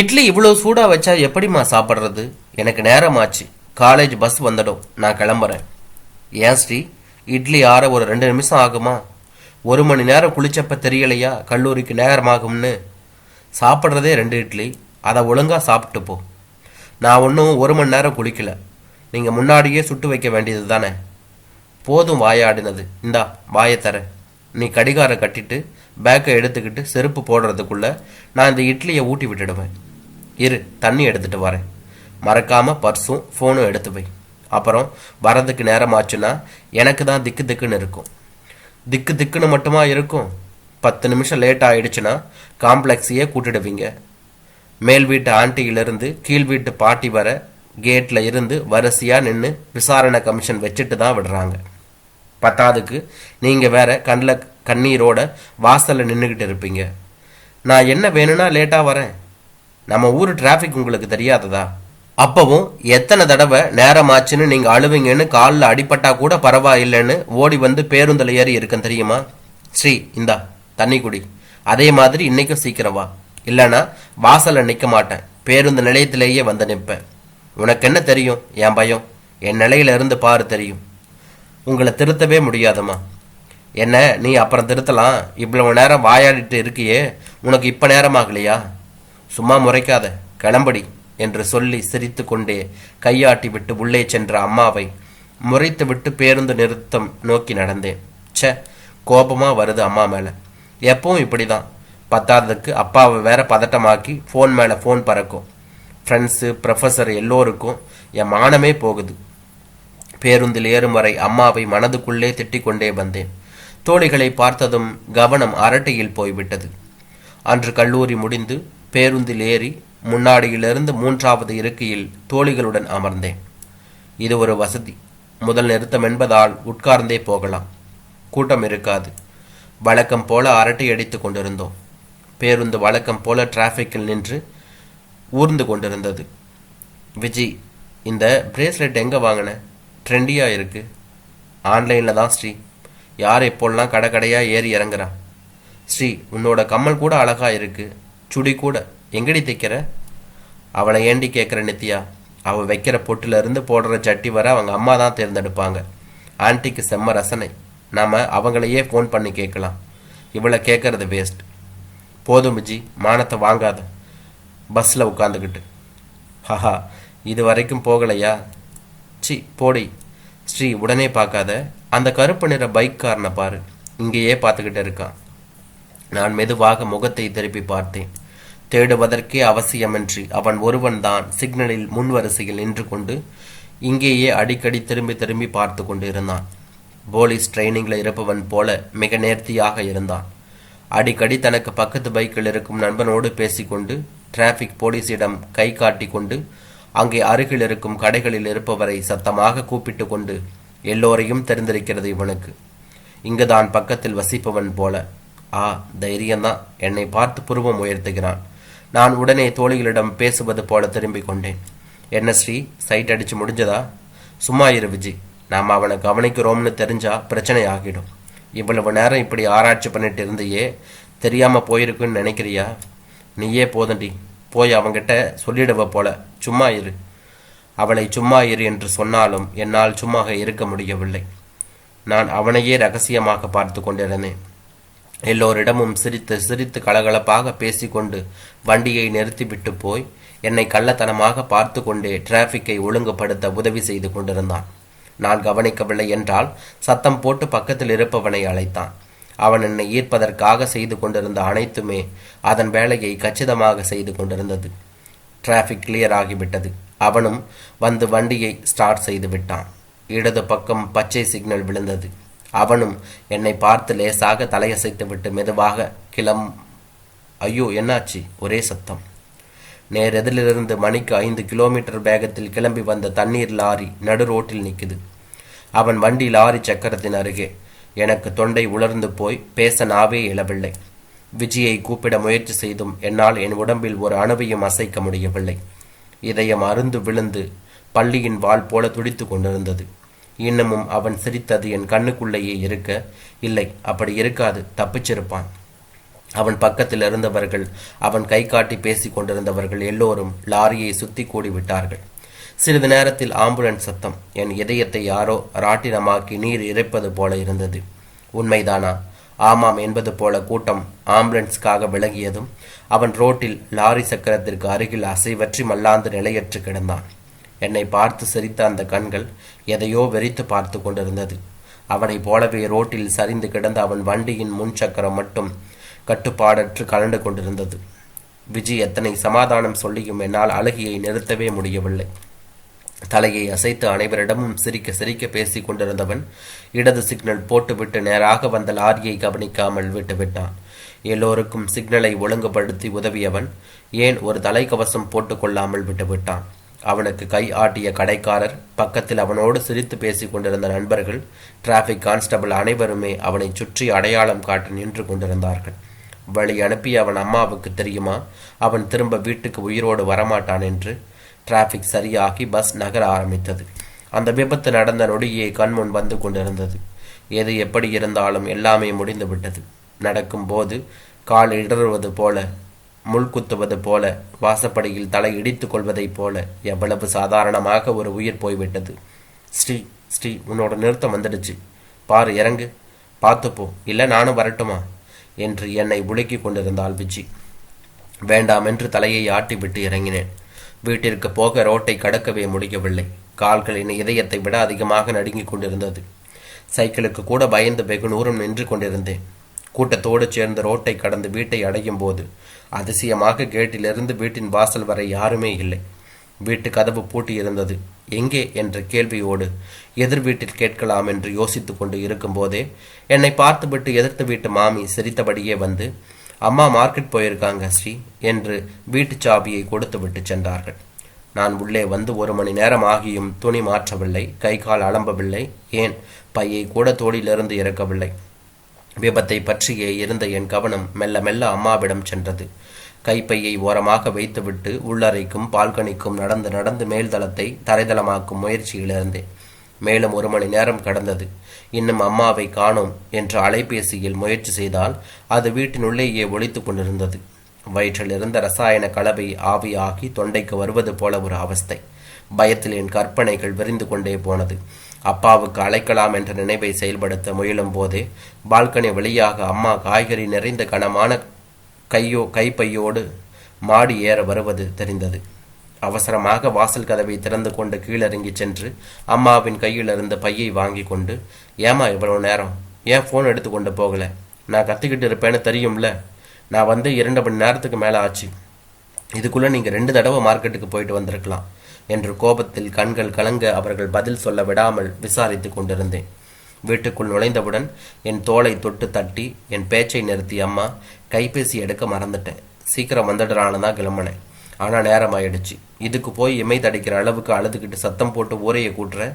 இட்லி இவ்வளோ சூடாக வச்சா எப்படிம்மா சாப்பிட்றது? எனக்கு நேரமாச்சு. காலேஜ் பஸ் வந்துடும் நான் கிளம்புறேன். ஏன் ஸ்ரீ? இட்லி ஆற ஒரு ரெண்டு நிமிஷம் ஆகுமா? ஒரு மணி நேரம் குளிச்சப்ப தெரியலையா? கல்லூரிக்கு நேரமாகும்னு. சாப்பிட்றதே ரெண்டு இட்லி. அதை ஒழுங்காக சாப்பிட்டு போ. நான் ஒன்றும் ஒரு மணி நேரம் குளிக்கல. நீங்கள் முன்னாடியே சுட்டு வைக்க வேண்டியது தானே. போதும் வாயாடினது. இந்தா வாயை தர. நீ கடிகாரம் கட்டிட்டு பேக்கை எடுத்துக்கிட்டு செருப்பு போடுறதுக்குள்ளே நான் இந்த இட்லியை ஊட்டி விட்டுடுவேன். இரு தண்ணி எடுத்துட்டு வரேன். மறக்காம பர்ஸும் ஃபோனும் எடுத்து வை. அப்புறம் வரதுக்கு நேரமாச்சுன்னா எனக்கு தான் திக்கு திக்குன்னு இருக்கும். திக்கு திக்குன்னு மட்டுமா இருக்கும்? பத்து நிமிஷம் லேட் ஆயிடுச்சுன்னா காம்ப்ளெக்ஸையே கூட்டிடுவீங்க. மேல் வீட்டு ஆண்டியிலிருந்து கீழ் வீட்டு பாட்டி வர கேட்டில் இருந்து வரிசையாக நின்று விசாரணை கமிஷன் வச்சுட்டு தான் விடுறாங்க. பத்தாவதுக்கு நீங்கள் வேற கண்ணில் கண்ணீரோட வாசலில் நின்றுக்கிட்டு இருப்பீங்க. நான் என்ன வேணும்னா லேட்டாக வரேன். நம்ம ஊர் டிராஃபிக் உங்களுக்கு தெரியாததா? அப்பவும் எத்தனை தடவை நேரமாச்சுன்னு நீங்கள் அழுவீங்கன்னு காலில் அடிப்பட்டா கூட பரவாயில்லைன்னு ஓடி வந்து பேருந்தில் ஏறி இருக்கேன் தெரியுமா? ஸ்ரீ இந்தா தண்ணி குடி. அதே மாதிரி இன்னைக்கும் சீக்கிரவா இல்லைனா இல்லைன்னா நிற்க மாட்டேன். பேருந்து நிலையத்திலேயே வந்து நிற்பேன். உனக்கு என்ன தெரியும்? என் பயம். என் நிலையில இருந்து பாரு தெரியும். உங்களை திருத்தவே முடியாதம்மா. என்ன நீ அப்புறம் திருத்தலாம்? இவ்வளவு நேரம் வாயாடிட்டு இருக்கியே. உனக்கு இப்போ நேரமாகலையா சும்மா முறைக்காத கிளம்படி என்று சொல்லி சிரித்து கொண்டே கையாட்டி விட்டு உள்ளே சென்ற அம்மாவை முறைத்து விட்டு பேருந்து நிறுத்தம் நோக்கி நடந்தேன். ச்ச கோபமா வருது அம்மா மேல. எப்பவும் இப்படிதான். பத்தாததுக்கு அப்பாவை வேற பதட்டமாக்கி ஃபோன் மேலே ஃபோன் பறக்கும். ஃப்ரெண்ட்ஸு ப்ரொஃபஸர் எல்லோருக்கும் என் மானமே போகுது. பேருந்தில் ஏறும் வரை அம்மாவை மனதுக்குள்ளே திட்டிக்கொண்டே வந்தேன். தோழிகளை பார்த்ததும் கவனம் அரட்டையில் போய்விட்டது. அன்று கல்லூரி முடிந்து பேருந்தில் ஏறி முன்னாடியிலிருந்து மூன்றாவது இருக்கையில் தோழிகளுடன் அமர்ந்தேன். இது ஒரு வசதி. முதல் நிறுத்தம் என்பதால் உட்கார்ந்தே போகலாம். கூட்டம் இருக்காது. வழக்கம் போல அரட்டை அடித்துக் கொண்டிருந்தோம். பேருந்து வழக்கம் போல டிராஃபிக்கில் நின்று ஊர்ந்து கொண்டிருந்தது. விஜி இந்த பிரேஸ்லெட் எங்கே வாங்கின? ட்ரெண்டியாக இருக்கு. ஆன்லைனில் தான் ஸ்ரீ. யார் எப்போல்லாம் கடை கடையாக ஏறி இறங்குறா? ஸ்ரீ உன்னோட கம்மல் கூட அழகாக இருக்குது சுடி கூட எங்கடி தைக்கிற? அவளை ஏண்டி கேட்குற நித்யா? அவள் வைக்கிற பொட்டிலிருந்து போடுற சட்டி வர அவங்க அம்மா தான் தேர்ந்தெடுப்பாங்க. ஆன்ட்டிக்கு செம்ம ரசனை. நாம் அவங்களையே ஃபோன் பண்ணி கேட்கலாம். இவளை கேட்குறது வேஸ்ட் போதும் ஜி மானத்தை வாங்காத. பஸ்ஸில் உட்காந்துக்கிட்டு ஹஹா இது வரைக்கும் போகலையா? சி போடி. ஸ்ரீ உடனே பார்க்காத. அந்த கருப்பு நிற பைக் காரனை பாரு. இங்கேயே பார்த்துக்கிட்டு இருக்கான். நான் மெதுவாக முகத்தை திருப்பி பார்த்தேன். தேடுவதற்கே அவசியமின்றி அவன் ஒருவன்தான் சிக்னலில் முன்வரிசையில் நின்று கொண்டு இங்கேயே அடிக்கடி திரும்பி திரும்பி பார்த்து கொண்டு இருந்தான் போலீஸ் ட்ரைனிங்கில் இருப்பவன் போல மிக நேர்த்தியாக இருந்தான். அடிக்கடி தனக்கு பக்கத்து பைக்கில் இருக்கும் நண்பனோடு பேசிக்கொண்டு டிராஃபிக் போலீஸிடம் கை காட்டி கொண்டு அங்கே அருகில் இருக்கும் கடைகளில் இருப்பவரை சத்தமாக கூப்பிட்டு கொண்டு எல்லோரையும் தெரிந்திருக்கிறது இவனுக்கு. இங்குதான் பக்கத்தில் வசிப்பவன் போல. ஆ தைரியம்தான். என்னை பார்த்து புருவம் உயர்த்துகிறான். நான் உடனே தோழிகளிடம் பேசுவது போல திரும்பிக் கொண்டேன். என்ன ஸ்ரீ சைட் அடிச்சு முடிஞ்சதா? சும்மா இரு விஜி. நாம் அவனை கவனிக்கிறோம்னு தெரிஞ்சா பிரச்சனை ஆகிடும். இவ்வளவு நேரம் இப்படி ஆராய்ச்சி பண்ணிட்டு இருந்தையே தெரியாம போயிருக்குன்னு நினைக்கிறியா? நீயே போதண்டி. போய் அவங்கிட்ட சொல்லிடுவ போல. சும்மா இரு. அவளை சும்மா இரு என்று சொன்னாலும் என்னால் சும்மா இருக்க முடியவில்லை. நான் அவனையே ரகசியமாக பார்த்து கொண்டிருந்தேன். எல்லோரிடமும் சிரித்து சிரித்து கலகலப்பாக பேசிக்கொண்டு வண்டியை நிறுத்திவிட்டு போய் என்னை கள்ளத்தனமாக பார்த்து கொண்டே டிராஃபிக்கை ஒழுங்குபடுத்த உதவி செய்து கொண்டிருந்தான். நான் கவனிக்கவில்லை என்றால் சத்தம் போட்டு பக்கத்தில் இருப்பவனை அழைத்தான். அவன் என்னை ஈர்ப்பதற்காக செய்து கொண்டிருந்த அனைத்துமே அதன் வேலையை கச்சிதமாக செய்து கொண்டிருந்தது. டிராஃபிக் கிளியர் ஆகிவிட்டது. அவனும் வந்து வண்டியை ஸ்டார்ட் செய்து விட்டான். இடது பக்கம் பச்சை சிக்னல் விழுந்தது. அவனும் என்னை பார்த்து லேசாக தலையசைத்து விட்டு மெதுவாக கிளம் ஐயோ என்னாச்சு? ஒரே சத்தம். நேரெதிலிருந்து மணிக்கு ஐந்து கிலோமீட்டர் வேகத்தில் கிளம்பி வந்த தண்ணீர் லாரி நடு ரோட்டில் நிற்குது அவன் வண்டி லாரி சக்கரத்தின் அருகே. எனக்கு தொண்டை உலர்ந்து போய் பேச நாவே இழவில்லை விஜயை கூப்பிட முயற்சி செய்தும் என்னால் என் உடம்பில் ஒரு அணுவையும் அசைக்க முடியவில்லை. இதயம் அருந்து விழுந்து பள்ளியின் வாள் போல துடித்து கொண்டிருந்தது. இன்னமும் அவன் சிரித்தது என் கண்ணுக்குள்ளேயே இருக்க இல்லை அப்படி இருக்காது தப்பிச்சிருப்பான். அவன் பக்கத்தில் இருந்தவர்கள் அவன் கை காட்டி பேசிக் கொண்டிருந்தவர்கள் எல்லோரும் லாரியை சுத்தி கூடி விட்டார்கள் சிறிது நேரத்தில் ஆம்புலன்ஸ் சத்தம் என் இதயத்தை யாரோ ராட்டினமாக்கி நீர் இறைப்பது போல இருந்தது. உண்மைதானா? ஆமாம் என்பது போல கூட்டம் ஆம்புலன்ஸ்க்காக விலகியதும் அவன் ரோட்டில் லாரி சக்கரத்திற்கு அருகில் அசைவற்றி மல்லாந்து நிலையற்று கிடந்தான். என்னை பார்த்து சிரித்த அந்த கண்கள் எதையோ வெறித்து பார்த்து கொண்டிருந்தது. அவனைப் போலவே ரோட்டில் சரிந்து கிடந்த அவன் வண்டியின் முன் சக்கரம் மட்டும் கட்டுப்பாடற்று கலண்டு கொண்டிருந்தது. விஜி எத்தனை சமாதானம் சொல்லியும் என்னால் அழுகையை நிறுத்தவே முடியவில்லை. தலையை அசைத்து அனைவரிடமும் சிரிக்க சிரிக்க பேசிக் கொண்டிருந்தவன் இடது சிக்னல் போட்டுவிட்டு நேராக வந்த லாரியை கவனிக்காமல் விட்டுவிட்டான். எல்லோருக்கும் சிக்னலை ஒழுங்குபடுத்தி உதவியவன் ஏன் ஒரு தலைக்கவசம் போட்டுக்கொள்ளாமல் விட்டுவிட்டான்? அவனுக்கு கை ஆட்டிய கடைக்காரர் பக்கத்தில் அவனோடு சிரித்து பேசிக் கொண்டிருந்த நண்பர்கள் டிராஃபிக் கான்ஸ்டபிள் அனைவருமே அவனை சுற்றி அடையாளம் காட்டி நின்று கொண்டிருந்தார்கள். வழி அனுப்பி அவன் அம்மாவுக்கு தெரியுமா? அவன் திரும்ப வீட்டுக்கு உயிரோடு வரமாட்டான் என்று டிராஃபிக் சரியாகி பஸ் நகர ஆரம்பித்தது. அந்த விபத்து நடந்த நொடியே கண்முன் வந்து கொண்டிருந்தது. எது எப்படி இருந்தாலும் எல்லாமே முடிந்து விட்டது. நடக்கும்போது கால் இடறுவது போல முள் குத்துவது போல வாசப்படியில் தலை இடித்துக் கொள்வதைப் போல எவ்வளவு சாதாரணமாக ஒரு உயிர் போய்விட்டது. ஸ்ரீ ஸ்ரீ உன்னோட நிறுத்தம் வந்துடுச்சு. பாரு இறங்கு. பார்த்துப்போ இல்லை நானும் வரட்டுமா? என்று என்னை உலுக்கிக் கொண்டிருந்தாள் விஜி. வேண்டாம் என்று தலையை ஆட்டிவிட்டு இறங்கினேன். வீட்டிற்கு போக ரோட்டை கடக்கவே முடியவில்லை. கால்களின் இதயத்தை விட அதிகமாக நடுங்கிக் கொண்டிருந்தது. சைக்கிளுக்கு கூட பயந்து வெகு தூரம் நின்று கொண்டிருந்தேன். கூட்டத்தோடு சேர்ந்து ரோட்டை கடந்து வீட்டை அடையும் போது அதிசயமாக கேட்டிலிருந்து வீட்டின் வாசல் வரை யாருமே இல்லை. வீட்டு கதவு பூட்டி இருந்தது எங்கே? என்ற கேள்வியோடு எதிர் வீட்டில் கேட்கலாம் என்று யோசித்து கொண்டு இருக்கும்போதே என்னை பார்த்துவிட்டு எதிர்த்து வீட்டு மாமி சிரித்தபடியே வந்து அம்மா மார்க்கெட் போயிருக்காங்க ஸ்ரீ என்று வீட்டு சாவியை கொடுத்து விட்டு சென்றார்கள். நான் உள்ளே வந்து ஒரு மணி நேரம் ஆகியும் துணி மாற்றவில்லை கை கால் அலம்பவில்லை ஏன்? பையை கூட தோளிலிருந்து இறக்கவில்லை. விபத்தை பற்றியே இருந்த என் கவனம் மெல்ல மெல்ல அம்மாவிடம் சென்றது. கைப்பையை ஓரமாக வைத்துவிட்டு உள்ளறைக்கும் பால்கனிக்கும் நடந்து நடந்து மேல்தளத்தை தரைதளமாக்கும் முயற்சியில் இருந்தேன். மேலும் ஒரு மணி நேரம் கடந்தது. இன்னும் அம்மாவை காணோம் என்ற அலைபேசியில் முயற்சி செய்தால் அது வீட்டினுள்ளேயே ஒழித்து கொண்டிருந்தது. வயிற்றில் இருந்த ரசாயன கலவை ஆவியாகி தொண்டைக்கு வருவது போல ஒரு அவஸ்தை. பயத்தில் என் கற்பனைகள் விரிந்து கொண்டே போனது. அப்பாவுக்கு அழைக்கலாம் என்ற நினைவை செயல்படுத்த முயலும் போதே பால்கனி வழியாக அம்மா காய்கறி நிறைந்த கனமான கையோ கைப்பையோடு மாடி ஏற வருவது தெரிந்தது. அவசரமாக வாசல் கதவை திறந்து கொண்டு கீழிறங்கி சென்று அம்மாவின் கையில் இருந்த பையை வாங்கி கொண்டு ஏமா இவ்வளவு நேரம்? ஏன் ஃபோன் எடுத்து கொண்டு போகல? நான் கத்திக்கிட்டு இருப்பேன்னு தெரியும்ல? நான் வந்து இரண்டு மணி நேரத்துக்கு மேலே ஆச்சு. இதுக்குள்ளே நீங்கள் ரெண்டு தடவை மார்க்கெட்டுக்கு போயிட்டு வந்திருக்கலாம். என்று கோபத்தில் கண்கள் கலங்க அவர்கள் பதில் சொல்ல விடாமல் விசாரித்து கொண்டிருந்தேன். வீட்டுக்குள் நுழைந்தவுடன் என் தோலை தொட்டு தட்டி என் பேச்சை நிறுத்தி அம்மா கைபேசி எடுக்க மறந்துட்டேன். சீக்கிரம் வந்துடுறான்னு தான் கிளம்பினேன் ஆனால் நேரம் ஆயிடுச்சு இதுக்கு போய் இமை தடிக்கிற அளவுக்கு அழுதுகிட்டு சத்தம் போட்டு ஊரையை கூட்டுறேன்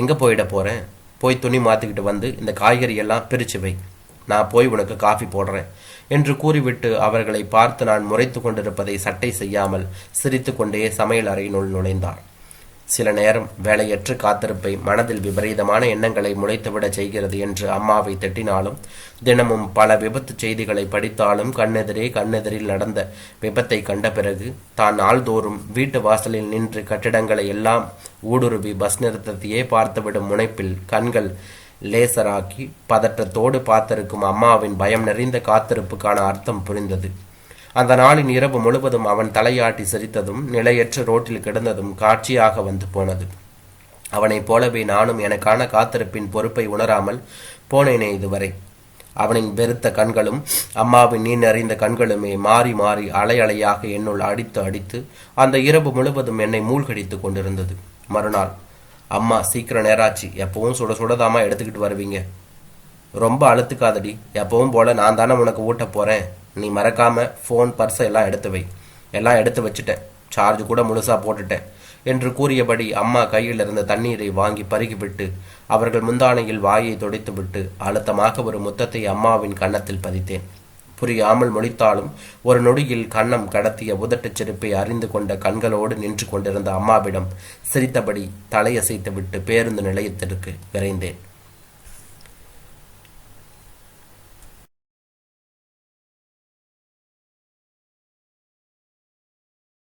எங்கே போயிட போகிறேன் போய் துணி மாற்றிக்கிட்டு வந்து இந்த காய்கறி எல்லாம் பிரித்து வை. நான் போய் உனக்கு காஃபி போடுறேன் என்று கூறிவிட்டு அவர்களை பார்த்து நான் முறைத்து கொண்டிருப்பதை சட்டை செய்யாமல் சிரித்து கொண்டே சமையல் அறையினுள் நுழைந்தார். சில நேரம் வேலையற்று காத்திருப்பை மனதில் விபரீதமான எண்ணங்களை முளைத்துவிட செய்கிறது என்று அம்மாவை திட்டினாலும் தினமும் பல விபத்து செய்திகளை படித்தாலும் கண்ணெதிரே கண்ணெதிரில் நடந்த விபத்தை கண்ட பிறகு தான் நாள்தோறும் வீட்டு வாசலில் நின்று கட்டிடங்களை எல்லாம் ஊடுருவி பஸ் நிறுத்தத்தையே பார்த்துவிடும் முனைப்பில் கண்கள் லேசராக்கி பதற்றத்தோடு பார்த்திருக்கும் அம்மாவின் பயம் நிறைந்த காத்திருப்புக்கான அர்த்தம் புரிந்தது. அந்த நாளின் இரவு முழுவதும் அவன் தலையாட்டி சிரித்ததும் நிலையற்ற ரோட்டில் கிடந்ததும் காட்சியாக வந்து போனது. அவனைப் போலவே நானும் எனக்கான காத்திருப்பின் பொறுப்பை உணராமல் போனேனே இதுவரை. அவனின் வெறுத்த கண்களும் அம்மாவின் நீ நிறைந்த கண்களுமே மாறி மாறி அலை அலையாக என்னுள் அடித்து அடித்து அந்த இரவு முழுவதும் என்னை மூழ்கடித்துக் கொண்டிருந்தது. மறுநாள் அம்மா சீக்கிரம் நேராச்சு. எப்பவும் சுட சுடதாமா எடுத்துக்கிட்டு வருவீங்க. ரொம்ப அழுத்துக்காதடி. எப்பவும் போல நான் தானே உனக்கு ஊட்ட போறேன். நீ மறக்காம ஃபோன் பர்ஸை எல்லாம் எடுத்து வை. எல்லாம் எடுத்து வச்சுட்டேன். சார்ஜ் கூட முழுசா போட்டுட்டேன். என்று கூறியபடி அம்மா கையில் இருந்த தண்ணீரை வாங்கி பருகிவிட்டு அவர்கள் முந்தானையில் வாயை துடைத்துவிட்டு அழுத்தமாக ஒரு முத்தத்தை அம்மாவின் கன்னத்தில் பதித்தேன். புரியாமல் மொழித்தாலும் ஒரு நொடியில் கன்னம் கடத்திய உதட்டுச் செருப்பை அறிந்து கொண்ட கண்களோடு நின்று கொண்டிருந்த அம்மாவிடம் சிரித்தபடி தலையசைத்துவிட்டு பேருந்து நிலையத்திற்கு விரைந்தேன்.